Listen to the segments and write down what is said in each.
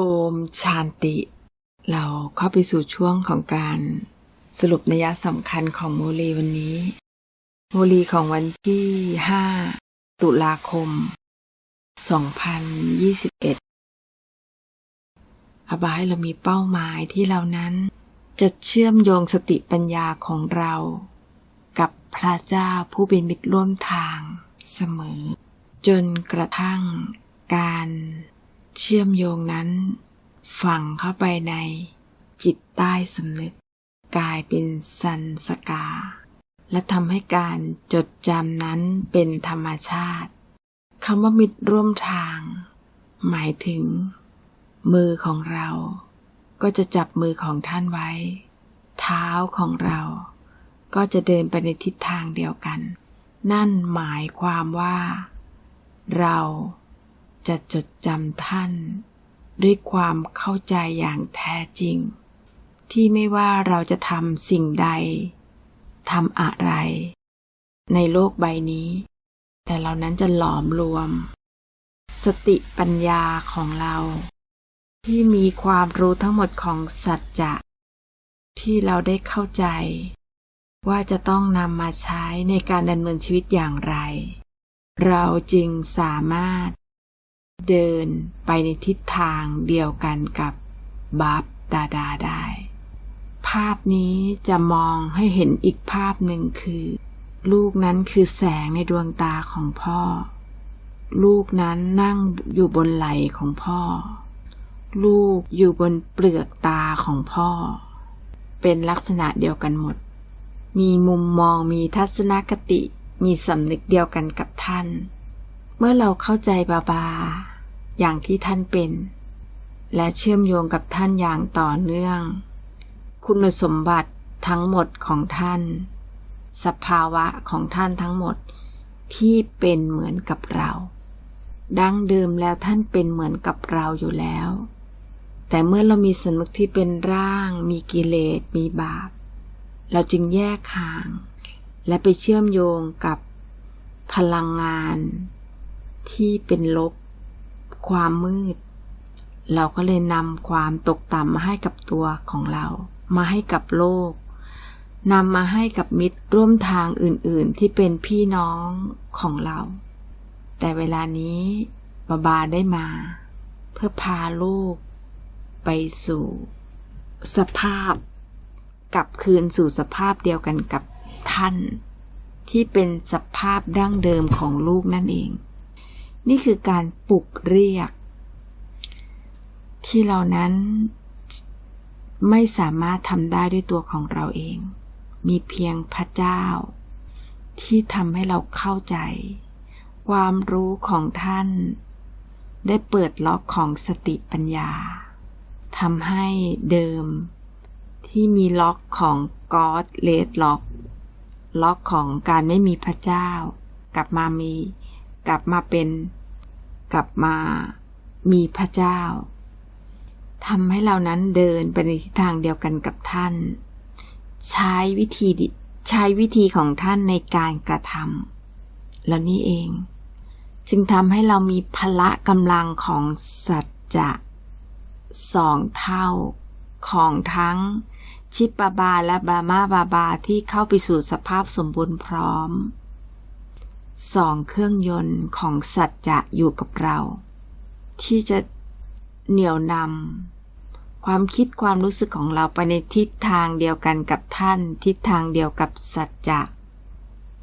โอมชานติ เราเข้าไปสู่ช่วงของการสรุปนัยสำคัญของโมลีวันนี้ โมลีของวันที่ 5 ตุลาคม 2021อาบายเรามีเป้าหมายที่เรานั้นจะเชื่อมโยงสติปัญญาของเรา กับพระเจ้าผู้เป็นมิตรร่วมทางเสมอ จนกระทั่งการ เชื่อมโยงนั้น ฝังเข้าไปในจิตใต้สำนึก กลายเป็นสันสกา และทำให้การจดจำนั้นเป็นธรรมชาติคำว่ามิตรร่วมทาง หมายถึง มือของเรา ก็จะจับมือของท่านไว้ เท้าของเรา ก็จะเดินไปในทิศทางเดียวกัน นั่นหมายความว่า เรา จะจดจำท่าน ด้วยความเข้าใจอย่างแท้จริง ที่ไม่ว่าเราจะทำสิ่งใดทำอะไร ในโลกใบนี้ แต่เรานั้นจะหลอมรวม สติปัญญาของเรา ที่มีความรู้ทั้งหมดของสัจจะ ที่เราได้เข้าใจ ว่าจะต้องนำมาใช้ในการดำเนินชีวิตอย่างไร เราจึงสามารถ เดินไปในทิศทางเดียวกันกับบับดาดาได้ ภาพนี้จะมองให้เห็นอีกภาพหนึ่งคือ ลูกนั้นคือแสงในดวงตาของพ่อ ลูกนั้นนั่งอยู่บนไหล่ของพ่อ ลูกอยู่บนเปลือกตาของพ่อ เป็นลักษณะเดียวกันหมด มีมุมมองมีทัศนคติมีสำนึกเดียวกันกับท่าน เมื่อเราเข้าใจบาบา อย่างที่ท่านเป็น และเชื่อมโยงกับท่านอย่างต่อเนื่อง คุณสมบัติทั้งหมดของท่าน สภาวะของท่านทั้งหมดที่เป็นเหมือนกับเรา ดั้งเดิมแล้วท่านเป็นเหมือนกับเราอยู่แล้ว แต่เมื่อเรามีสำนึกที่เป็นร่าง มีกิเลส มีบาป เราจึงแยกห่าง และไปเชื่อมโยงกับพลังงานที่เป็นลบ ความมืด เราก็เลยนำความตกต่ำมาให้กับตัวของเรา มาให้กับโลกนำมาให้กับมิตรร่วมทางอื่นๆ ที่เป็นพี่น้องของเรา แต่เวลานี้บาบาได้มา เพื่อพาลูก ไปสู่ สภาพ กลับคืนสู่สภาพเดียวกันกับท่าน ที่เป็นสภาพดั้งเดิมของลูกนั่นเอง นี่คือการปลุกเรียก ที่เรานั้นไม่สามารถทำได้ด้วยตัวของเราเอง มีเพียงพระเจ้า ที่ทำให้เราเข้าใจ ความรู้ของท่าน ได้เปิดล็อกของสติปัญญาทำให้เดิม ที่มีล็อกของกอดเลดล็อกล็อกของการไม่มีพระเจ้า กลับมามี กลับมาเป็น กลับมามีพระเจ้าทำให้เรานั้นเดินไปในทิศทางเดียวกันกับท่าน ใช้วิธีใช้วิธีของท่านในการกระทำแล้วนี่เอง จึงทำให้เรามีพละกำลังของสัจจะสองเท่าของทั้งชิปปาบาและบามาบาบาที่เข้าไปสู่สภาพสมบูรณ์พร้อม สองเครื่องยนต์ของสัจจะอยู่กับเรา ที่จะเหนี่ยวนำความคิดความรู้สึกของเราไปในทิศทางเดียวกันกับท่าน ทิศทางเดียวกับสัจจะ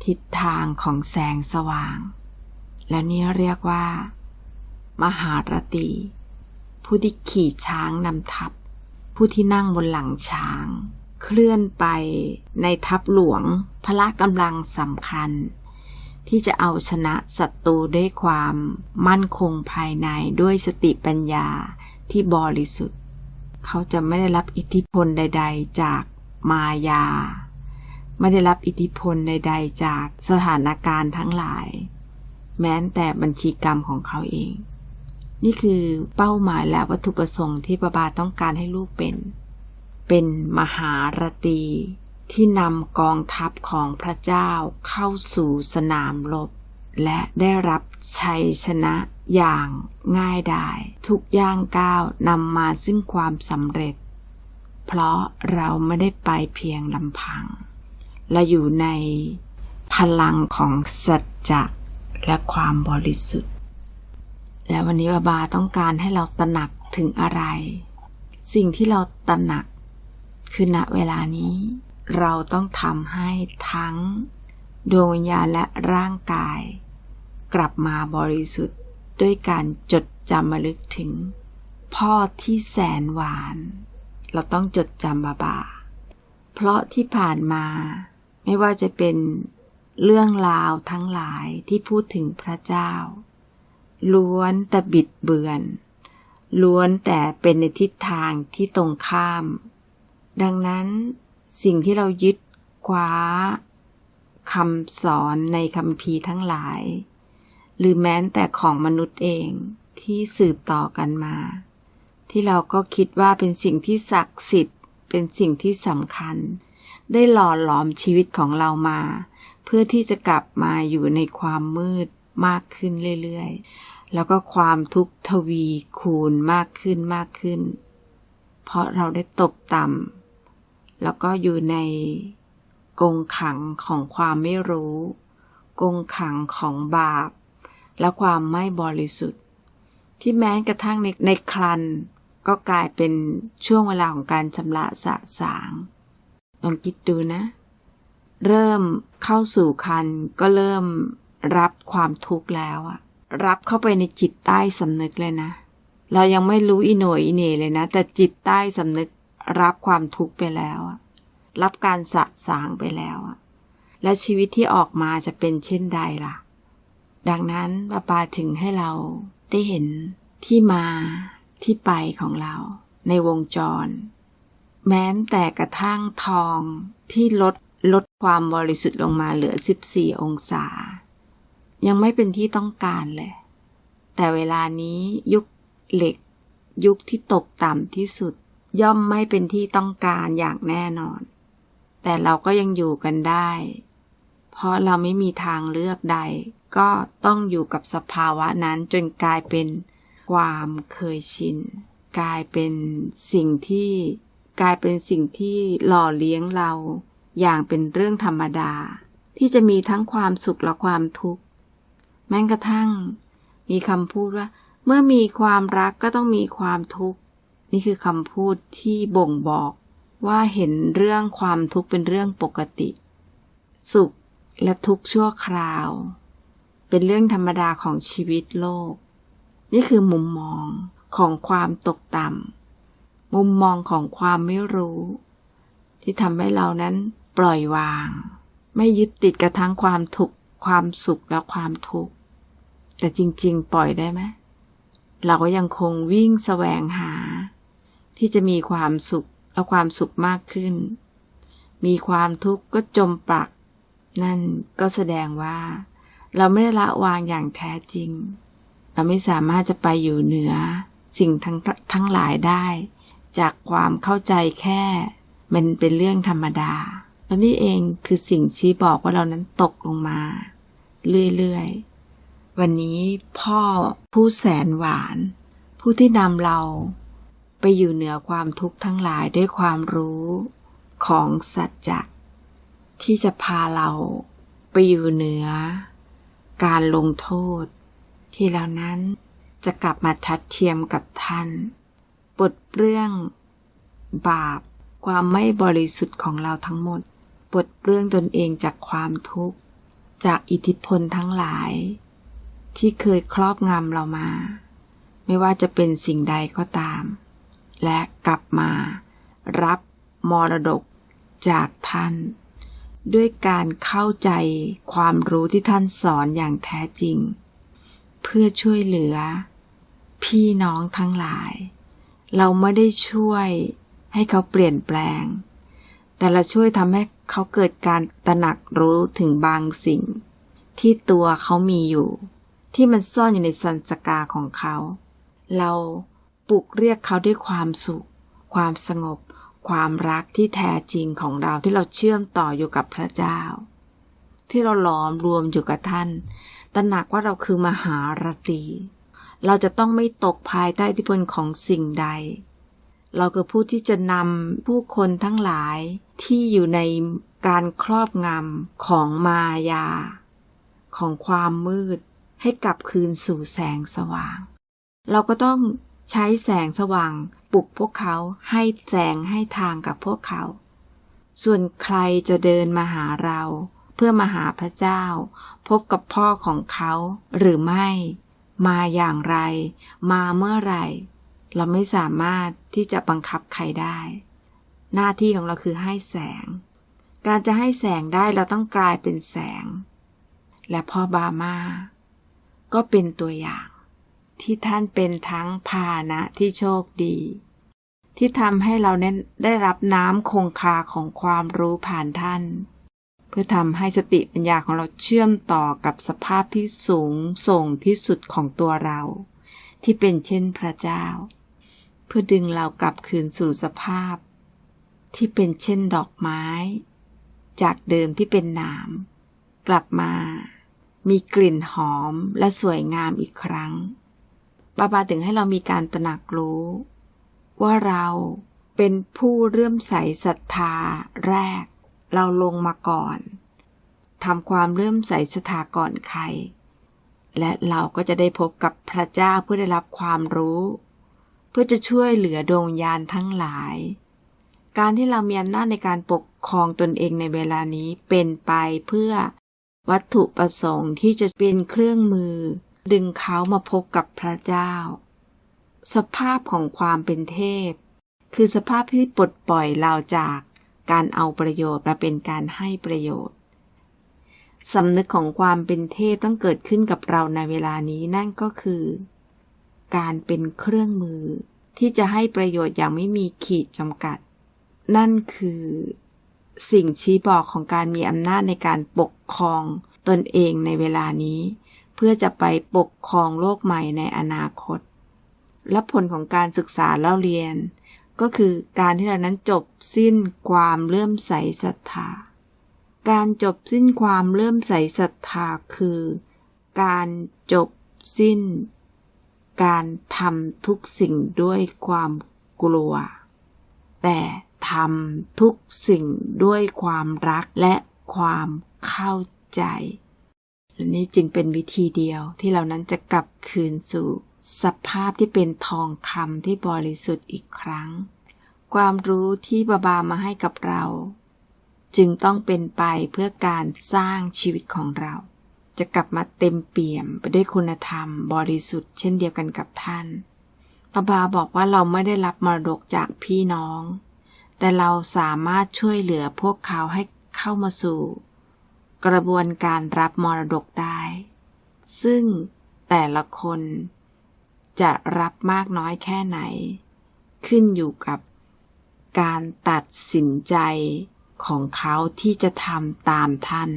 ทิศทางของแสงสว่าง แล้วนี่เรียกว่า มหารตี ผู้ที่ขี่ช้างนำทัพ ผู้ที่นั่งบนหลังช้าง เคลื่อนไปในทัพหลวงพละกำลังสำคัญ ที่จะเอาชนะศัตรูด้วยความมั่นคงภายในด้วยสติปัญญาที่บริสุทธิ์ เขาจะไม่ได้รับอิทธิพลใด ๆ จากมายา ไม่ได้รับอิทธิพลใด ๆ จากสถานการณ์ทั้งหลาย แม้แต่บัญชีกรรมของเขาเอง นี่คือเป้าหมายและวัตถุประสงค์ที่ปาบาต้องการให้ลูกเป็น เป็นมหารตี ที่นำกองทัพของพระเจ้าเข้าสู่สนามรบ และได้รับชัยชนะอย่างง่ายดาย ทุกย่างก้าวนำมาซึ่งความสำเร็จ เพราะเราไม่ได้ไปเพียงลำพัง เราอยู่ในพลังของสัจจะและความบริสุทธิ์ และวันนี้บาบาต้องการให้เราตระหนักถึงอะไร สิ่งที่เราตระหนักคือณเวลานี้ เราต้องทำให้ทั้งดวงวิญญาณและร่างกาย กลับมาบริสุทธิ์ด้วยการจดจำระลึกถึง พ่อที่แสนหวาน เราต้องจดจำบาบา เพราะที่ผ่านมาไม่ว่าจะเป็นเรื่องราวทั้งหลายที่พูดถึงพระเจ้า ล้วนแต่บิดเบือน ล้วนแต่เป็นในทิศทางที่ตรงข้าม ดังนั้น สิ่งที่เรายึดคว้าคำสอนในคำพีทั้งหลาย หรือแม้แต่ของมนุษย์เองที่สืบต่อกันมา ที่เราก็คิดว่าเป็นสิ่งที่ศักดิ์สิทธิ์ เป็นสิ่งที่สำคัญ ได้หล่อหลอมชีวิตของเรามา เพื่อที่จะกลับมาอยู่ในความมืดมากขึ้นเรื่อยๆ แล้วก็ความทุกข์ทวีคูณมากขึ้นมากขึ้น เพราะเราได้ตกต่ำ แล้วก็อยู่ในกงขังของความไม่รู้ กงขังของบาป และความไม่บริสุทธิ์ ที่แม้กระทั่งในในครัน ก็กลายเป็นช่วงเวลาของการชำระสะสางลองคิดดูนะ เริ่มเข้าสู่คันก็เริ่มรับความทุกข์แล้วอะรับเข้าไปในจิตใต้สำนึกเลยนะ เรายังไม่รู้อีโหน่ยอีเหน่เลยนะ แต่จิตใต้สำนึก รับความทุกข์ไปแล้วอะรับการสะสางไปแล้วอะแล้วชีวิตที่ออกมาจะเป็นเช่นใดล่ะ ดังนั้นปาปาถึงให้เราได้เห็นที่มาที่ไปของเรา ในวงจร แม้แต่กระทั่งทองที่ลดลดความบริสุทธิ์ลงมาเหลือ 14 องศา ยังไม่เป็นที่ต้องการเลย แต่เวลานี้ยุคเหล็ก ยุคที่ตกต่ำที่สุด ย่อมไม่เป็นที่ต้องการอย่างแน่นอน แต่เราก็ยังอยู่กันได้ เพราะเราไม่มีทางเลือกใด ก็ต้องอยู่กับสภาวะนั้นจนกลายเป็นความเคยชิน กลายเป็นสิ่งที่กลายเป็นสิ่งที่หล่อเลี้ยงเรา อย่างเป็นเรื่องธรรมดา ที่จะมีทั้งความสุขและความทุกข์แม้กระทั่ง มีคำพูดว่า เมื่อมีความรักก็ต้องมีความทุกข์ นี่คือคำพูดที่บ่งบอกว่าเห็นเรื่องความทุกข์เป็นเรื่องปกติ สุขและทุกข์ชั่วคราว เป็นเรื่องธรรมดาของชีวิตโลก นี่คือมุมมองของความตกต่ำมุมมองของความไม่รู้ ที่ทำให้เรานั้นปล่อยวาง ไม่ยึดติดกับทั้งความทุกข์ความสุขและความทุกข์แต่จริง ๆ ปล่อยได้ไหมเราก็ยังคงวิ่งแสวงหา ที่จะมีความสุขและความสุขมากขึ้น มีความทุกข์ก็จมปลัก นั่นก็แสดงว่า เราไม่ได้ละวางอย่างแท้จริง เราไม่สามารถจะไปอยู่เหนือ สิ่งทั้งทั้งหลายได้ จากความเข้าใจแค่ มันเป็นเรื่องธรรมดาและนี่เองคือสิ่งชี้บอกว่าเรานั้นตกลงมา เรื่อยๆ วันนี้พ่อผู้แสนหวาน ผู้ที่นำเรา ไปอยู่เหนือความทุกข์ทั้งหลายด้วยความรู้ของสัจจะที่จะพาเราไปอยู่เหนือ การลงโทษ ที่เรานั้นจะกลับมาทัดเทียมกับท่านบทเรื่องบาปความไม่บริสุทธิ์ของเราทั้งหมดบทเรื่องตนเองจากความทุกข์ จากอิทธิพลทั้งหลาย ที่เคยครอบงำเรามา ไม่ว่าจะเป็นสิ่งใดก็ตาม และกลับมา รับมรดกจากท่าน ด้วยการเข้าใจความรู้ที่ท่านสอนอย่างแท้จริง เพื่อช่วยเหลือ พี่น้องทั้งหลาย เราไม่ได้ช่วยให้เขาเปลี่ยนแปลง แต่เราช่วยทำให้เขาเกิดการตระหนักรู้ถึงบางสิ่ง ที่ตัวเขามีอยู่ ที่มันซ่อนอยู่ในสันสกาของเขา เรา ปลุกเรียกเขาด้วยความสุข ความสงบ ความรักที่แท้จริงของเราที่เราเชื่อมต่ออยู่กับพระเจ้า ที่เราหลอมรวมอยู่กับท่านตระหนักว่าเราคือมหารตี เราจะต้องไม่ตกภายใต้อิทธิพลของสิ่งใด เราคือผู้ที่จะนำผู้คนทั้งหลายที่อยู่ในการครอบงำของมายา ของความมืดให้กลับคืนสู่แสงสว่าง เราก็ต้อง ใช้แสงสว่างปลุกพวกเขาให้แสงให้ทางกับพวกเขา ส่วนใครจะเดินมาหาเรา เพื่อมาหาพระเจ้า พบกับพ่อของเขาหรือไม่ มาอย่างไร มาเมื่อไหร่ เราไม่สามารถที่จะบังคับใครได้ หน้าที่ของเราคือให้แสง การจะให้แสงได้เราต้องกลายเป็นแสง และพ่อบามา ก็เป็นตัวอย่าง ที่ท่านเป็นทั้งพาหนะที่โชคดี ที่ทำให้เราเน้นได้รับน้ำคงคาของความรู้ผ่านท่าน เพื่อทำให้สติปัญญาของเราเชื่อมต่อกับสภาพที่สูงส่งที่สุดของตัวเรา ที่เป็นเช่นพระเจ้า เพื่อดึงเรากลับคืนสู่สภาพ ที่เป็นเช่นดอกไม้ จากเดิมที่เป็นหนาม กลับมา มีกลิ่นหอมและสวยงามอีกครั้ง บาบาถึงให้เรามีการตระหนักรู้ ว่าเราเป็นผู้เรื่มใสศรัทธาแรก เราลงมาก่อนทำความเรื่มใสศรัทธาก่อนใคร และเราก็จะได้พบกับพระเจ้าเพื่อได้รับความรู้ เพื่อจะช่วยเหลือดวงยานทั้งหลาย การที่เรามีอำนาจในการปกครองตนเองในเวลานี้เป็นไปเพื่อวัตถุประสงค์ที่จะเป็นเครื่องมือ ดึงเขามาพบกับพระเจ้า สภาพของความเป็นเทพ คือสภาพที่ปลดปล่อยเราจากการเอาประโยชน์มาเป็นการให้ประโยชน์สำนึกของความเป็นเทพต้องเกิดขึ้นกับเราในเวลานี้นั่นก็คือ การเป็นเครื่องมือที่จะให้ประโยชน์อย่างไม่มีขีดจำกัด นั่นคือ สิ่งชี้บอกของการมีอำนาจในการปกครองตนเองในเวลานี้ เพื่อจะไปปกครองโลกใหม่ในอนาคต และผลของการศึกษาเล่าเรียน ก็คือการที่เรานั้นจบสิ้นความเลื่อมใสศรัทธา การจบสิ้นความเลื่อมใสศรัทธาคือ การจบสิ้น การทำทุกสิ่งด้วยความกลัว แต่ทำทุกสิ่งด้วยความรักและความเข้าใจ และนี่จึงเป็นวิธีเดียวที่เรานั้นจะกลับคืนสู่ สภาพที่เป็นทองคำที่บริสุทธิ์อีกครั้ง ความรู้ที่บาบามาให้กับเรา จึงต้องเป็นไปเพื่อการสร้างชีวิตของเรา จะกลับมาเต็มเปี่ยมไปด้วยคุณธรรมบริสุทธิ์เช่นเดียวกันกับท่านบาบาบอกว่าเราไม่ได้รับมรดกจากพี่น้อง แต่เราสามารถช่วยเหลือพวกเขาให้เข้ามาสู่ กระบวนการรับมรดกได้ ซึ่งแต่ละคนจะรับมากน้อยแค่ไหน ขึ้นอยู่กับการตัดสินใจของเขาที่จะทำตามท่าน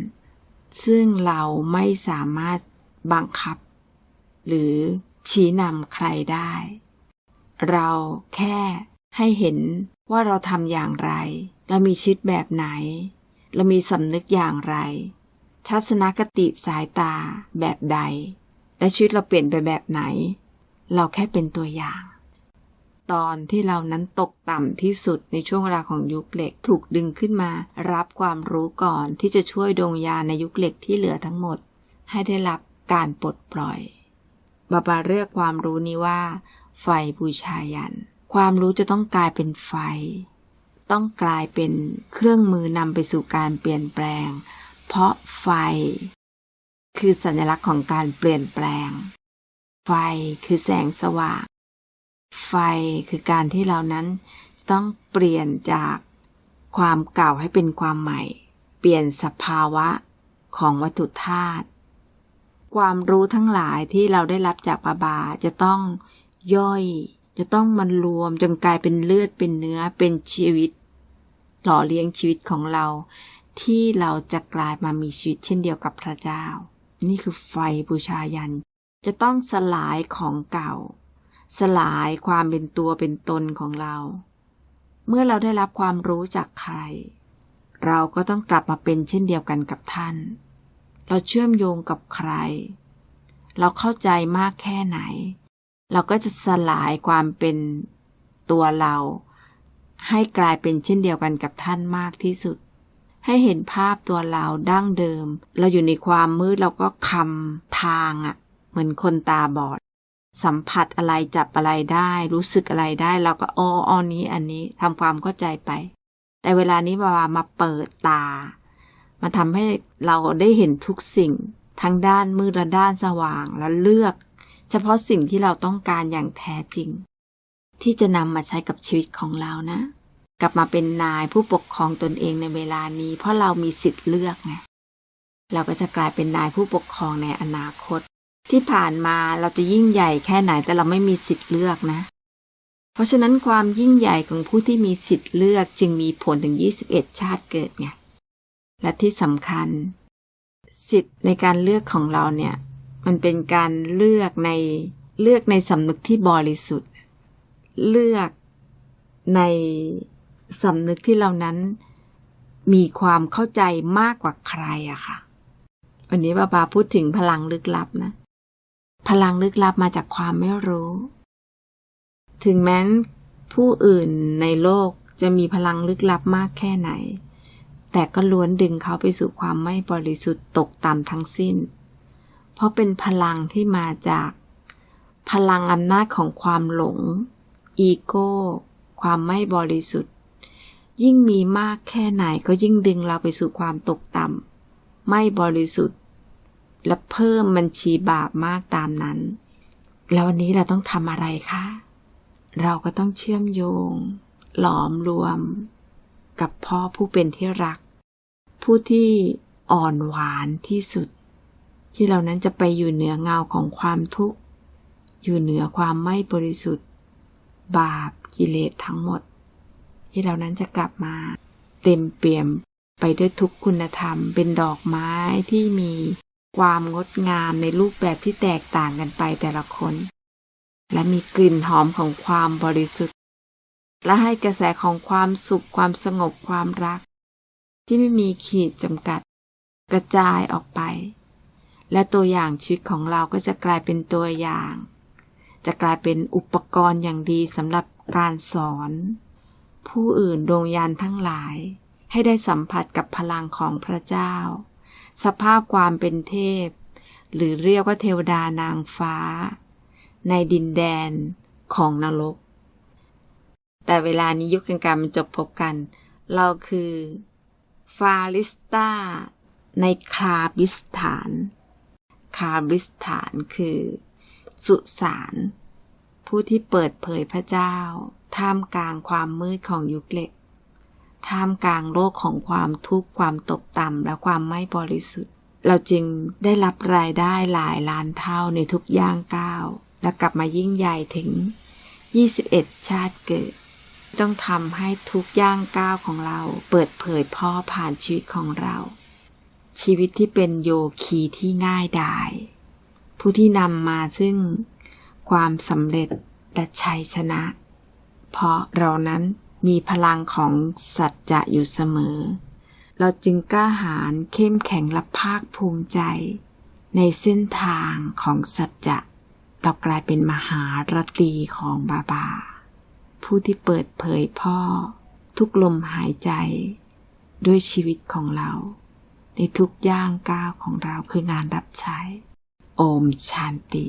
ซึ่งเราไม่สามารถบังคับ หรือชี้นำใครได้ เราแค่ให้เห็นว่าเราทำอย่างไร เรามีชีวิตแบบไหน เรามีสำนึกอย่างไร ทัศนคติสายตาแบบใด และชีวิตเราเปลี่ยนไปแบบไหน เราแค่เป็นตัวอย่าง ตอนที่เรานั้นตกต่ำที่สุดในช่วงเวลาของยุคเหล็กถูกดึงขึ้นมา รับความรู้ก่อนที่จะช่วยดวงยาในยุคเหล็กที่เหลือทั้งหมด ให้ได้รับการปลดปล่อยบาบาเรียกความรู้นี้ว่า ไฟบูชายัน ความรู้จะต้องกลายเป็นไฟ ต้องกลายเป็นเครื่องมือนำไปสู่การเปลี่ยนแปลง เพราะไฟ คือสัญลักษณ์ของการเปลี่ยนแปลง ไฟคือแสงสว่าง ไฟคือการที่เรานั้นต้องเปลี่ยนจากความเก่าให้เป็นความใหม่ เปลี่ยนสภาวะของวัตถุธาตุความรู้ทั้งหลายที่เราได้รับจากบาบาจะต้องย่อย จะต้องมันรวมจนกลายเป็นเลือดเป็นเนื้อเป็นชีวิต หล่อเลี้ยงชีวิตของเรา ที่เราจะกลายมามีชีวิตเช่นเดียวกับพระเจ้า นี่คือไฟบูชายัน จะต้องสลายของเก่า สลายความเป็นตัวเป็นตนของเรา เมื่อเราได้รับความรู้จากใคร เราก็ต้องกลับมาเป็นเช่นเดียวกันกับท่าน เราเชื่อมโยงกับใคร เราเข้าใจมากแค่ไหน เราก็จะสลายความเป็นตัวเรา ให้กลายเป็นเช่นเดียวกันกับท่านมากที่สุด ให้เห็นภาพตัวเราดั้งเดิม เราอยู่ในความมืดเราก็คำทางอะ่ะ เหมือนคนตาบอด สัมผัสอะไรจับอะไรได้ รู้สึกอะไรได้เราก็อ๋ออันนี้อันนี้ทำความเข้าใจไป แต่เวลานี้บามาเปิดตา มาทำให้เราได้เห็นทุกสิ่ง ทั้งด้านมืดและด้านสว่างแล้วเลือก เฉพาะสิ่งที่เราต้องการอย่างแท้จริง ที่จะนำมาใช้กับชีวิตของเรานะ กลับมาเป็นนายผู้ปกครองตนเองในเวลานี้ เพราะเรามีสิทธิ์เลือกไงเราก็จะกลายเป็นนายผู้ปกครองในอนาคต ที่ผ่านมาเราจะยิ่งใหญ่แค่ไหนแต่เราไม่มีสิทธิ์เลือกนะ เพราะฉะนั้นความยิ่งใหญ่ของผู้ที่มีสิทธิ์เลือกจึงมีผลถึง 21 ชาติเกิดไงและที่สำคัญ สิทธิ์ในการเลือกของเราเนี่ย มันเป็นการเลือกในเลือกในสำนึกที่บริสุทธิ์ เลือกใน สำนึกที่เรานั้นมีความเข้าใจมากกว่าใครอะค่ะ วันนี้บาบาพูดถึงพลังลึกลับนะ พลังลึกลับมาจากความไม่รู้ ถึงแม้นผู้อื่นในโลกจะมีพลังลึกลับมากแค่ไหน แต่ก็ล้วนดึงเขาไปสู่ความไม่บริสุทธิ์ตกต่ำทั้งสิ้น เพราะเป็นพลังที่มาจากพลังอำนาจของความหลง อีโก้ ความไม่บริสุทธิ์ ยิ่งมีมากแค่ไหนก็ยิ่งดึงเราไปสู่ความตกต่ำไม่บริสุทธิ์ และเพิ่มบัญชีบาปมากตามนั้น แล้ววันนี้เราต้องทำอะไรคะ เราก็ต้องเชื่อมโยง หลอมรวม กับพ่อผู้เป็นที่รัก ผู้ที่อ่อนหวานที่สุด ที่เรานั้นจะไปอยู่เหนือเงาของความทุกข์ อยู่เหนือความไม่บริสุทธิ์ บาปกิเลสทั้งหมด ที่เรานั้นจะกลับมา เต็มเปี่ยมไปด้วยทุกคุณธรรม เป็นดอกไม้ที่มีความงดงามในรูปแบบที่แตกต่างกันไปแต่ละคน และมีกลิ่นหอมของความบริสุทธิ์ และให้กระแสของความสุขความสงบความรัก ที่ไม่มีขีดจำกัด กระจายออกไป และตัวอย่างชีวิตของเราก็จะกลายเป็นตัวอย่าง จะกลายเป็นอุปกรณ์อย่างดีสำหรับการสอน ผู้อื่นดวงยานทั้งหลาย ให้ได้สัมผัสกับพลังของพระเจ้า สภาพความเป็นเทพ หรือเรียกว่าเทวดานางฟ้า ในดินแดนของนรก แต่เวลานี้ยุคการมันจบพบกัน เราคือฟาลิสตาในคาบิสถาน คาบิสถานคือ สุสาน ผู้ที่เปิดเผยพระเจ้า ท่ามกลางความมืดของยุคเหล็ก ท่ามกลางโลกของความทุกข์ความตกต่ำและความไม่บริสุทธิ์ เราจึงได้รับรายได้หลายล้านเท่าในทุกย่างก้าว และกลับมายิ่งใหญ่ถึง 21 ชาติเกิด ต้องทำให้ทุกย่างก้าวของเราเปิดเผยพ่อผ่านชีวิตของเรา ชีวิตที่เป็นโยคีที่ง่ายดาย ผู้ที่นำมาซึ่งความสำเร็จและชัยชนะ เพราะเรานั้นมีพลังของสัจจะอยู่เสมอ เราจึงกล้าหาญเข้มแข็งและภาคภูมิใจ ในเส้นทางของสัจจะ เรากลายเป็นมหารตีของบาบา ผู้ที่เปิดเผยพ่อ ทุกลมหายใจ ด้วยชีวิตของเรา ในทุกย่างก้าวของเราคืองานรับใช้ โอมชานติ